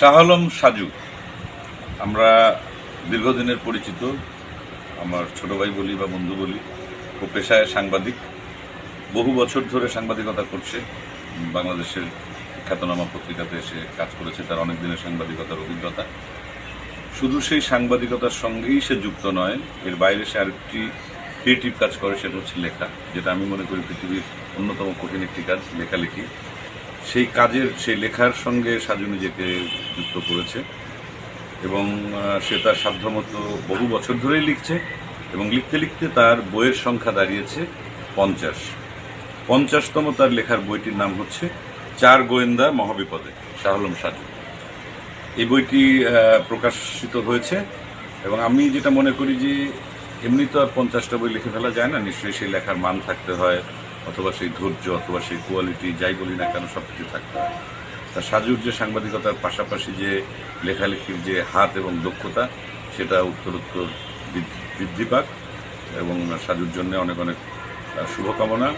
শাহ আলম সাজু। আমরা দীর্ঘদিনের পরিচিত, আমার ছোট ভাই বলি বা বন্ধু বলি, ও পেশায় সাংবাদিক। বহু বছর ধরে সাংবাদিকতা করছে। বাংলাদেশের খ্যাতনামা পত্রিকাতে এসে কাজ করেছে তার অনেক দিনের সাংবাদিকতার অভিজ্ঞতা। শুধু সেই সাংবাদিকতার সঙ্গেই সে যুক্ত নয়, এর বাইরে সে আরেকটি ক্রিয়েটিভ কাজ করে, সেটা হচ্ছে লেখা, যেটা আমি মনে করি পৃথিবীর অন্যতম কঠিন একটি কাজ, লেখালেখি। সেই কাজের, সেই লেখার সঙ্গে সাজু নিজেকে যুক্ত করেছে এবং সে তার সাধ্যমতো বহু বছর ধরেই লিখছে এবং লিখতে লিখতে তার বইয়ের সংখ্যা দাঁড়িয়েছে পঞ্চাশ। পঞ্চাশতম তার লেখার বইটির নাম হচ্ছে চার গোয়েন্দা মহাবিপদে শাহলম সাজু। এই বইটি প্রকাশিত হয়েছে এবং আমি যেটা মনে করি যে এমনি তো আর পঞ্চাশটা বই লিখে ফেলা যায় না, নিশ্চয়ই সেই লেখার মান থাকতে হয়। অথবা সেই ধৈর্য, অথবা সেই কোয়ালিটি যাই বলি না কেন সব কিছু থাকতে হয়। তা সাজুর যে সাংবাদিকতার পাশাপাশি যে লেখালেখির যে হাত এবং দক্ষতা, সেটা উত্তরোত্তর বৃদ্ধি- পাক এবং সাজুর জন্য অনেক অনেক শুভকামনা।